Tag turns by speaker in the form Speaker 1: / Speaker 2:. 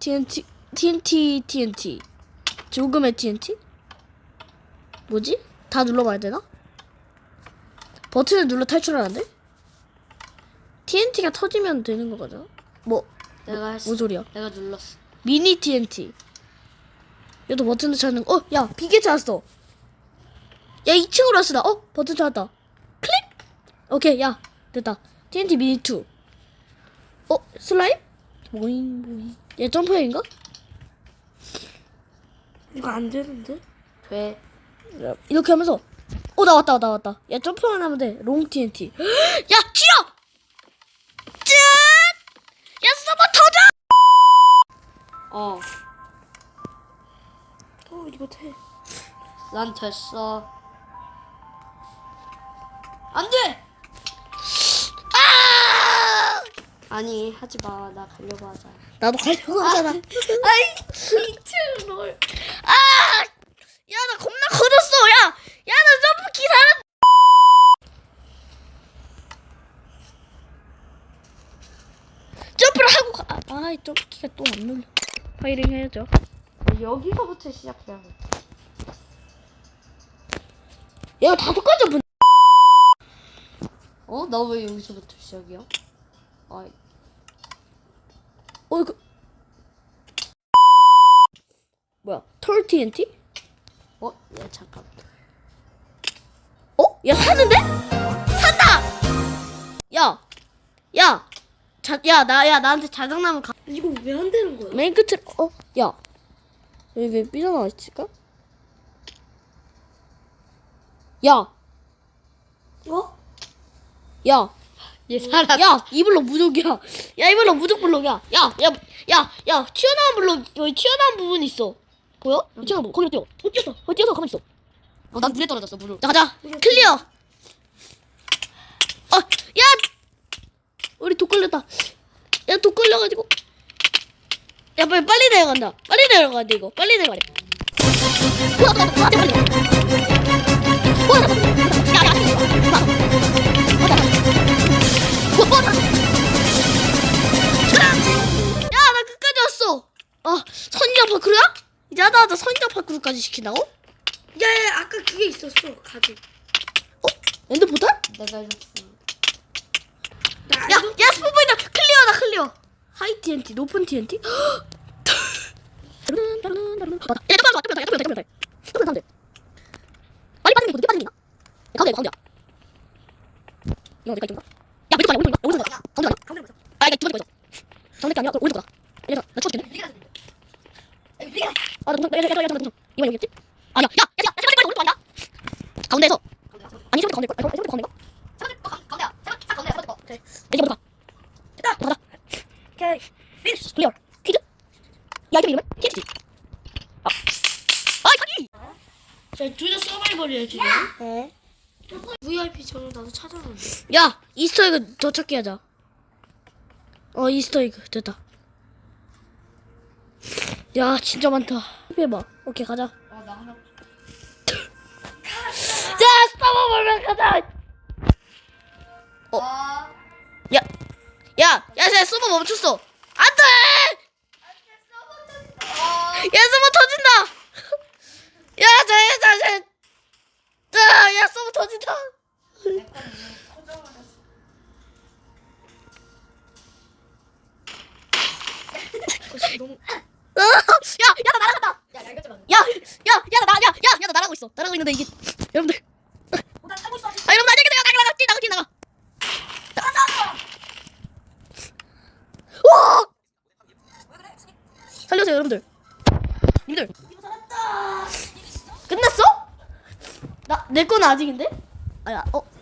Speaker 1: TNT TNT TNT 조금의 TNT 뭐지? 다 눌러봐야 되나? 버튼을 눌러 탈출하는데? TNT가 터지면 되는 거잖아. 뭐,
Speaker 2: 내가 했어.
Speaker 1: 뭔 소리야?
Speaker 2: 내가 눌렀어.
Speaker 1: 미니 TNT. 얘도 버튼을 찾는. 어, 야, 비계 찾았어. 야, 2층으로 왔어 나. 어, 버튼 찾았다. 클릭. 오케이, 야, 됐다. TNT 미니 2. 어, 슬라임? 모잉 모잉. 얘 점프해인가?
Speaker 3: 이거 안 되는데?
Speaker 2: 돼.
Speaker 1: 야, 이렇게 하면서. 어, 나왔다, 나왔다. 야, 점프만 하면 돼. 롱 TNT. 야, 튀어! 짠! 야, 서버 터져!
Speaker 2: 어.
Speaker 3: 어 이거 돼.
Speaker 2: 난 됐어. 안 돼!
Speaker 1: 아!
Speaker 2: 아니, 하지 마. 나 가려고 하자.
Speaker 1: 나도 가려고 하잖아.
Speaker 3: 아이 미친 널.
Speaker 1: 아! 야, 나 겁나 커졌어. 야! 야, 나 점프키 살았 점프를 하고 가. 아, 아 점프 키가 또 안 눌려. 파이링 해야죠.
Speaker 2: 여기서부터 시작해야 돼.
Speaker 1: 야, 다섯 가지 분.
Speaker 2: 어? 나 왜 여기서부터 시작이야? 아,
Speaker 1: 어, 그. 뭐야? 털 TNT?
Speaker 2: 어? 야, 잠깐.
Speaker 1: 어? 야, 샀는데? 샀다! 야! 야! 자, 야, 나, 야, 나한테 자작나무 가.
Speaker 3: 이거 왜 안 되는 거야?
Speaker 1: 맨 끝을, 어? 야. 여기 왜 삐져나와 있을까? 야!
Speaker 3: 어?
Speaker 1: 야!
Speaker 2: 얘 살아.
Speaker 1: 야! 이 블록 무적이야. 야, 이 블록 무적 블록이야. 야! 야! 야! 야! 튀어나온 블록, 여기 튀어나온 부분 있어. 보여? 튀어나온 부분. 거기로 뛰어. 어, 뛰었어. 거기 뛰어서 가만히 있어.
Speaker 2: 어, 난 물에 떨어졌어, 물을.
Speaker 1: 자, 가자. 클리어. 어, 야! 우리 독 걸렸다. 야, 독 걸려가지고. 야, 빨리, 빨리 내려간다. 빨리 내려가야 돼, 이거. 빨리 내려가야 돼. 아, 선인장 파크루야? 하다 선인장 파크루까지 시킨다고?
Speaker 3: 야 야 아까 그게 있었어 가죽.
Speaker 1: 어? 엔드 포탈?
Speaker 2: 내가 해줬어.
Speaker 3: 나
Speaker 1: 야,
Speaker 3: 알고
Speaker 1: 야, 스포보이다 클리어다 클리어. 하이 TNT, 높은 TNT. 야. 빨리 빠지는 게 빠지는 게? 야, 가운데, 가운데야. 이거 어디까지 있던가? 야, 왼쪽 아니야, 오른쪽, 아니야? 가운데 아니야?
Speaker 3: 가운데 보자.
Speaker 1: 아, 이거 두 번째 거 있어. 가운데 게 아니라 오른쪽 거다. 얘들아, 나 쳐줄게. 아, 나 동상, 야, 야, 야, 야, 야, 동상. 이거 여기겠지? 아니야, 야, 야, 야, 야, 빨리 빨리 오른쪽 아니야? 가운데에서. 아니, 세번째 가운데, 아, 세번째 가운데가? 내 집으로 가. 됐다. 가자.
Speaker 3: 오케이.
Speaker 1: 클리어. 퀴즈. 이 아이템 이름은 TNT. 아. 아, 사기!
Speaker 3: 자둘다 서바이벌이야 지금.
Speaker 1: 네.
Speaker 3: VIP 저는 나도 찾아는데.
Speaker 1: 야, 이스터에그 더 찾기 하자. 어, 이스터에그 됐다. 야, 진짜 많다. 해봐. 오케이, 가자.
Speaker 2: 아, 나 하나.
Speaker 1: 자, 스타버블면 가자. 어. 야, 야, 야, 야, 서버 멈췄어. 안 돼! 야, 서버 터진다. 야, 자, 자, 자. 자, 야, 서버 터진다. 어, 야, 야, 나 날아간다. 야, 야, 야, 야, 나, 나, 야, 야, 야, 나 날아가고 있어. 날아가고 있는데 이게 여러분들.
Speaker 3: 나 타고 있어.
Speaker 1: 아, 여러분 나중에 나가, 나가, 나가, 뛰 나가, 뛰 나가. 와! 살려주세요, 여러분들. 님들. 끝났어? 나, 내 거는 아직인데? 아야, 어. 아,